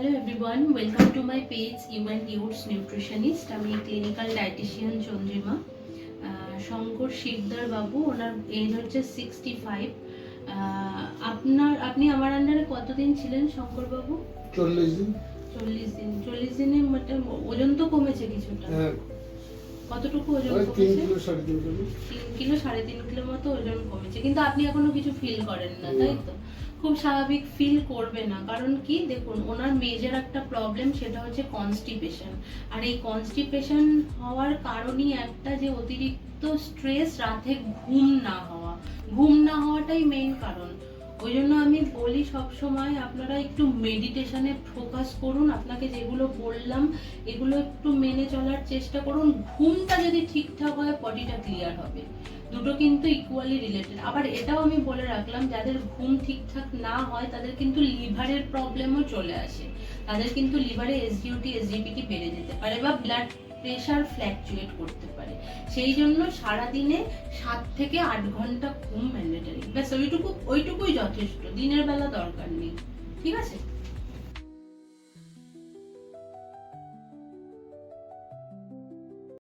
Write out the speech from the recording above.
Hello everyone welcome to my page human ইউডস nutritionist আমি clinical dietitian Chandrima Shankar Shibdar বাবু ওনার এজ হচ্ছে সিক্সটি ফাইভ আপনার আপনি আমার আন্ডারে কতদিন ছিলেন শঙ্কর বাবু? চল্লিশ দিন। চল্লিশ দিন। চল্লিশ দিনে ওজন তো কমেছে কিছুটা। কতটুকু ওজন কমেছে? তিন কিলো সাড়ে তিন কিলো। মতো ওজন কমেছে। কিন্তু আপনি এখনও কিছু ফিল করেন না তাই তো? খুব স্বাভাবিক ফিল করবে না। কারণ কি? দেখুন, ওনার মেজর একটা প্রবলেম সেটা হচ্ছে কনস্টিপেশন আর এই কনস্টিপেশন হওয়ার কারণই একটা যে অতিরিক্ত স্ট্রেস রাতে ঘুম না হওয়া। ঘুম না হওয়াটাই মেইন কারণ। ওই জন্য আমি বলি সব সময় আপনারা একটু মেডিটেশনে ফোকাস করুন। আপনাকে যেগুলো বললাম, এগুলো একটু মেনে চলার চেষ্টা করুন। ঘুমটা যদি ঠিকঠাক হয় বডিটা ক্লিয়ার হবে। দুটো কিন্তু ইকুয়ালি রিলেটেড আবার এটাও আমি বলে রাখলাম, যাদের ঘুম ঠিকঠাক না হয়, তাদের কিন্তু লিভারের প্রবলেমও চলে আসে। তাদের কিন্তু লিভারে এসডিওটি এসডিপিটি বেড়ে যেতে পারে বা ব্লাড প্রেশার ফ্ল্যাকচুয়েট করতে পারে। সেই জন্য সারাদিনে সাত থেকে আট ঘণ্টা ঘুম ম্যান্ডেটারি ব্যাস ওইটুকু, ওইটুকুই যথেষ্ট। দিনের বেলা দরকার নেই। ঠিক আছে?